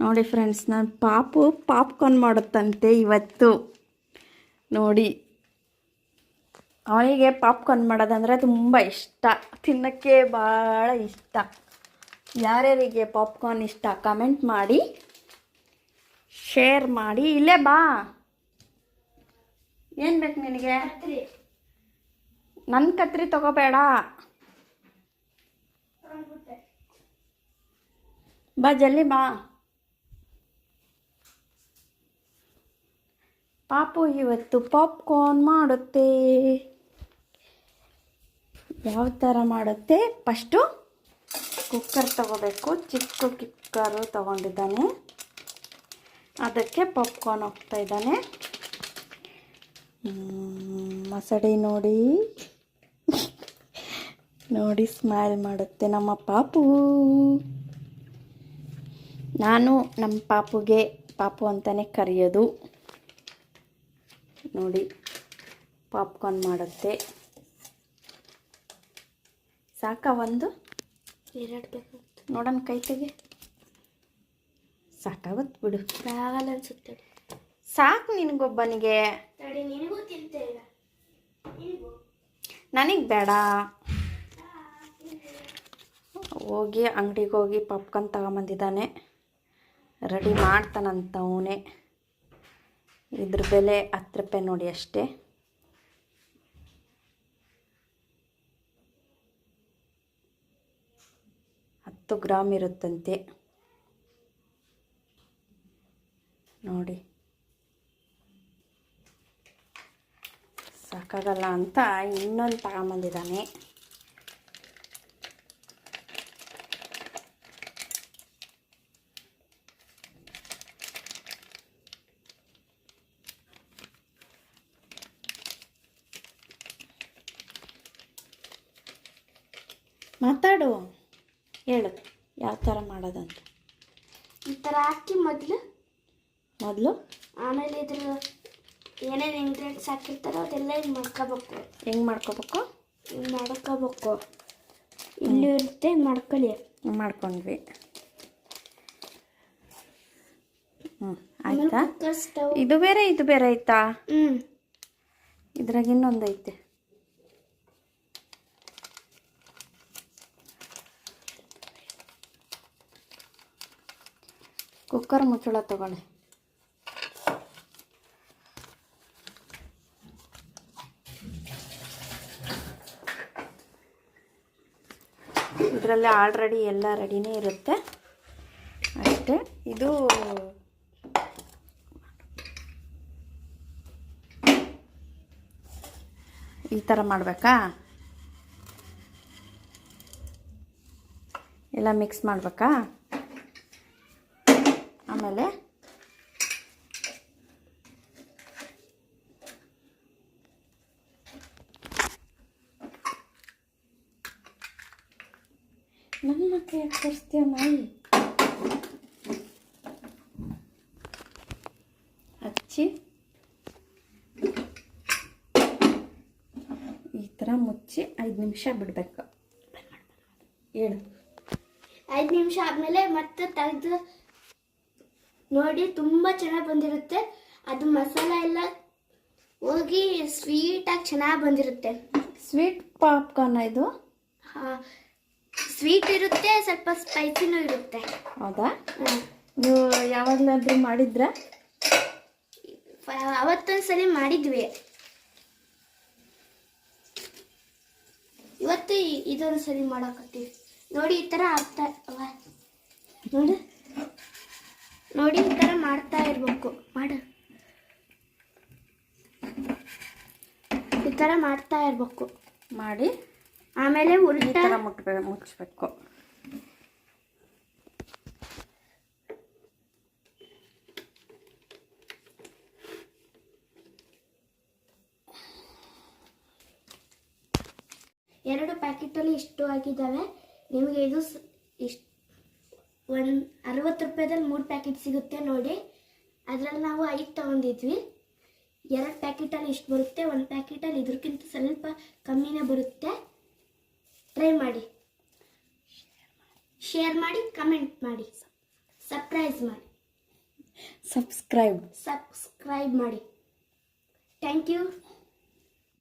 ನೋಡಿ ಫ್ರೆಂಡ್ಸ್ ನಾನು ಪಾಪು ಪಾಪ್ಕಾರ್ನ್ ಮಾಡುತ್ತಂತೆ ಇವತ್ತು. ನೋಡಿ ಅವನಿಗೆ ಪಾಪ್ಕಾರ್ನ್ ಮಾಡೋದಂದರೆ ತುಂಬ ಇಷ್ಟ. ತಿನ್ನೋಕ್ಕೆ ಭಾಳ ಇಷ್ಟ. ಯಾರ್ಯಾರಿಗೆ ಪಾಪ್ಕಾರ್ನ್ ಇಷ್ಟ ಕಮೆಂಟ್ ಮಾಡಿ ಶೇರ್ ಮಾಡಿ. ಇಲ್ಲೇ ಬಾ. ಏನು ಬೇಕು ನಿನಗೆ? ನನ್ನ ಕತ್ರಿ ತಗೋಬೇಡ. ಬಾ ಜಲ್ದಿ ಬಾ. ಪಾಪು ಇವತ್ತು ಪಾಪ್ಕಾರ್ನ್ ಮಾಡುತ್ತೆ. ಯಾವ ಥರ ಮಾಡುತ್ತೆ? ಫಸ್ಟು ಕುಕ್ಕರ್ ತಗೋಬೇಕು. ಚಿಕ್ಕ ಕುಕ್ಕರು ತಗೊಂಡಿದ್ದಾನೆ. ಅದಕ್ಕೆ ಪಾಪ್ಕಾರ್ನ್ ಹೋಗ್ತಾ ಇದ್ದಾನೆ. ಮಸಡಿ ನೋಡಿ. ನೋಡಿ ಸ್ಮೈಲ್ ಮಾಡುತ್ತೆ ನಮ್ಮ ಪಾಪು. ನಾನು ನಮ್ಮ ಪಾಪುಗೆ ಪಾಪು ಅಂತಲೇ ಕರೆಯೋದು. ನೋಡಿ ಪಾಪ್ಕಾರ್ನ್ ಮಾಡುತ್ತೆ. ಸಾಕ ಒಂದು? ಎರಡು ಬೇಕು ನೋಡೋಣ ಕೈ ತೆಗೆ. ಸಾಕಾಗುತ್ತೆ ಬಿಡು. ಆಗಲ್ಲ ಅನ್ಸುತ್ತೆ. ಸಾಕು ನಿನಗೊಬ್ಬನಿಗೆ. ನನಗೆ ಬೇಡ. ಹೋಗಿ ಅಂಗಡಿಗೆ ಹೋಗಿ ಪಾಪ್ಕಾರ್ನ್ ತಗೊಂಬಂದಿದ್ದಾನೆ. ರೆಡಿ ಮಾಡ್ತಾನಂತ ಅವನೇ. ಇದ್ರ ಬೆಲೆ ಹತ್ತು ರೂಪಾಯಿ ನೋಡಿ ಅಷ್ಟೇ. ಹತ್ತು ಗ್ರಾಮ್ ಇರುತ್ತಂತೆ. ನೋಡಿ. ಸಾಕಾಗಲ್ಲ ಅಂತ ಇನ್ನೊಂದು ತಗೊಂಬಂದಿದ್ದಾನೆ. ಮಾತಾಡು. ಹೇಳು ಯಾವ ಥರ ಮಾಡೋದಂತ. ಈ ಥರ ಹಾಕಿ ಮೊದಲು. ಮೊದಲು? ಆಮೇಲೆ ಇದ್ರ ಏನೇನು ಇಂಗ್ರೀಡಿಯೆಂಟ್ಸ್ ಹಾಕಿರ್ತಾರೋ ಅದೆಲ್ಲ ಹಿಂಗೆ ಮಾಡ್ಕೋಬೇಕು. ಹೆಂಗೆ ಮಾಡ್ಕೋಬೇಕು? ಹಿಂಗೆ ಮಾಡ್ಕೋಬೇಕು. ಇಲ್ಲಿ ಇರುತ್ತೆ ಮಾಡ್ಕೊಳ್ಳಿ. ಮಾಡ್ಕೊಂಡ್ವಿ. ಹ್ಞೂ ಆಯ್ತಾ? ಇದು ಬೇರೆ ಇದು ಬೇರೆ ಆಯ್ತಾ? ಹ್ಞೂ ಇದ್ರಾಗ ಇನ್ನೊಂದು ಐತೆ. ಕುಕ್ಕರ್ ಮುಚ್ಚಳ ತಗೊಳ್ಳಿ. ಇದರಲ್ಲಿ ಆಲ್ರೆಡಿ ಎಲ್ಲ ರೆಡಿನೇ ಇರುತ್ತೆ. ಅಷ್ಟೇ, ಇದು ಈ ಥರ ಮಾಡಬೇಕಾ? ಎಲ್ಲ ಮಿಕ್ಸ್ ಮಾಡಬೇಕಾ ಆಮೇಲೆ ನನ್ನ ಮಕ್ಕಳು ಯಾಕೆ ತೋರಿಸ್ತೀಯ ನಾಯಿ ಹಚ್ಚಿ ಈ ಥರ ಮುಚ್ಚಿ ಐದು ನಿಮಿಷ ಬಿಡಬೇಕು. ಹೇಳು ಐದು ನಿಮಿಷ ಆದಮೇಲೆ ಮತ್ತೆ ತೆಗೆದು ನೋಡಿ ತುಂಬ ಚೆನ್ನಾಗಿ ಬಂದಿರುತ್ತೆ. ಅದು ಮಸಾಲ ಎಲ್ಲ ಹೋಗಿ ಸ್ವೀಟಾಗಿ ಚೆನ್ನಾಗಿ ಬಂದಿರುತ್ತೆ. ಸ್ವೀಟ್ ಪಾಪ್ಕಾರ್ನ್ ಇದು? ಸ್ವೀಟ್ ಇರುತ್ತೆ ಸ್ವಲ್ಪ ಸ್ಪೈಸಿನೂ ಇರುತ್ತೆ. ಹೌದಾ. ನೀವು ಯಾವಾಗಲಾದ್ರೂ ಮಾಡಿದ್ರಾ? ಅವತ್ತೊಂದ್ಸಲಿ ಅವತ್ತೊಂದು ಸಲ ಮಾಡಿದ್ವಿ. ಇವತ್ತು ಇದೊಂದು ಸಲ ಮಾಡಕತ್ತೀವಿ. ನೋಡಿ ಈ ಥರ ಆಗ್ತಾ ನೋಡು. ನೋಡಿ ಈ ಥರ ಮಾಡ್ತಾ ಇರಬೇಕು. ಮಾಡು. ಈ ಥರ ಮಾಡ್ತಾ ಇರಬೇಕು. ಮಾಡಿ. ಆಮೇಲೆ ಈ ಉಲ್ಟಾ ಥರ ಮುಟ್ಬೇಕು ಮುಚ್ಚಬೇಕು ಎರಡು ಪ್ಯಾಕೆಟಲ್ಲಿ ಇಷ್ಟು ಆಗಿದ್ದಾವೆ ನಿಮಗೆ ಇದು ಇಷ್ಟು ಒಂದು ಅರವತ್ತು ರೂಪಾಯಿದಲ್ಲಿ ಮೂರು ಪ್ಯಾಕೆಟ್ ಸಿಗುತ್ತೆ ನೋಡಿ. ಅದರಲ್ಲಿ ನಾವು ಐದು ತೊಗೊಂಡಿದ್ವಿ. ಎರಡು ಪ್ಯಾಕೆಟಲ್ಲಿ ಇಷ್ಟು ಬರುತ್ತೆ ಒಂದು ಪ್ಯಾಕೆಟಲ್ಲಿ ಇದ್ರಕ್ಕಿಂತ ಸ್ವಲ್ಪ ಕಮ್ಮಿನೇ ಬರುತ್ತೆ. ಟ್ರೈ ಮಾಡಿ. ಶೇರ್ ಮಾಡಿ ಕಮೆಂಟ್ ಮಾಡಿ. ಸರ್ಪ್ರೈಸ್ ಮಾಡಿ. ಸಬ್ಸ್ಕ್ರೈಬ್ ಸಬ್ಸ್ಕ್ರೈಬ್ ಮಾಡಿ. Thank you